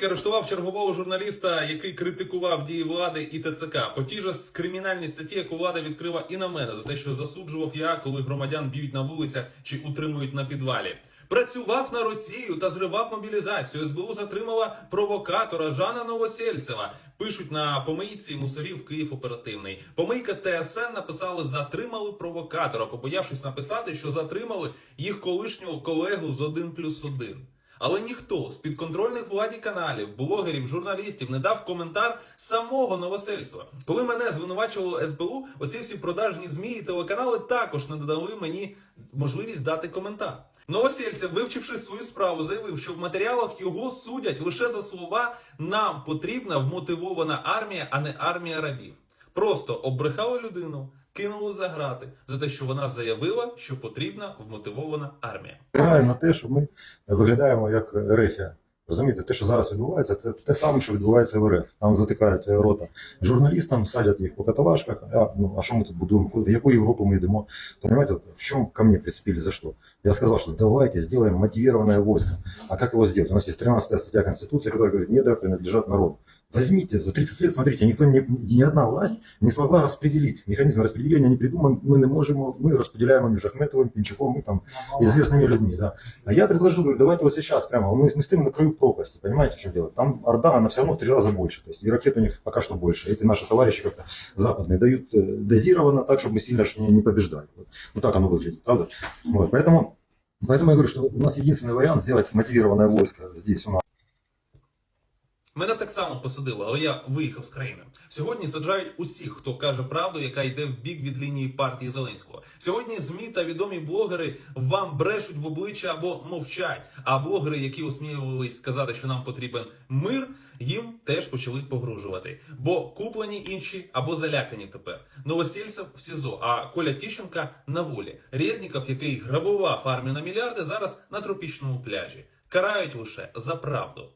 Зеленський арештував чергового журналіста, який критикував дії влади і ТЦК. По тій же з кримінальній статті, яку влада відкрила і на мене за те, що засуджував я, коли громадян б'ють на вулицях чи утримують на підвалі. Працював на Росію та зривав мобілізацію. СБУ затримала провокатора Жана Новосельцева. Пишуть на помийці мусорів Київ оперативний. Помийка ТСН написали затримали провокатора, побоявшись написати, що затримали їх колишнього колегу з 1 плюс 1. Але ніхто з підконтрольних владі каналів, блогерів, журналістів не дав коментар самого Новосельцева. Коли мене звинувачувало СБУ, оці всі продажні змі і телеканали також не додали мені можливість дати коментар. Новосельцев, вивчивши свою справу, заявив, що в матеріалах його судять лише за слова нам потрібна вмотивована армія, а не армія рабів. Просто обрехали людину, кинули за грати за те, що вона заявила, що потрібна вмотивована армія. грає на те, що ми виглядаємо як рефія. Розумієте, те, що зараз відбувається, це те саме, що відбувається в РФ. Там затикають рота журналістам, садять їх по каталажках. А, ну, а що ми тут будуємо? В яку Європу ми йдемо? Понимаете, в чем ко мне прицепили, за что? Я сказал, что давайте сделаем мотивированное войско. А как его сделать? У нас есть 13 статья Конституции, которая говорит, недра принадлежат народу. Возьмите, за 30 лет, смотрите, никто, не, ни одна власть не смогла распределить. Механизм распределения не придуман, мы не можем, мы распределяем между Ахметовым, Пинчаковым и там известными людьми. Да. А я предложил, говорю, давайте вот сейчас прямо, мы, мы стоим на краю пропасти, понимаете, чем дело? Там Орда, она все равно в три раза больше, то есть и ракет у них пока что больше. Эти наши товарищи как-то западные дают э, дозированно так, чтобы мы сильно не, не побеждали. Вот. Вот так оно выглядит, правда? Вот, поэтому, поэтому я говорю, что у нас единственный вариант сделать мотивированное войско здесь у нас. Мене так само посадили, але я виїхав з країни. Сьогодні саджають усіх, хто каже правду, яка йде в бік від лінії партії Зеленського. Сьогодні змі та відомі блогери вам брешуть в обличчя або мовчать. А блогери, які осмілювались сказати, що нам потрібен мир, їм теж почали погрожувати. Бо куплені інші або залякані тепер. Новосельцев в СІЗО, а Коля Тіщенка на волі. Резніков, який грабував армію на мільярди, зараз на тропічному пляжі. Карають лише за правду.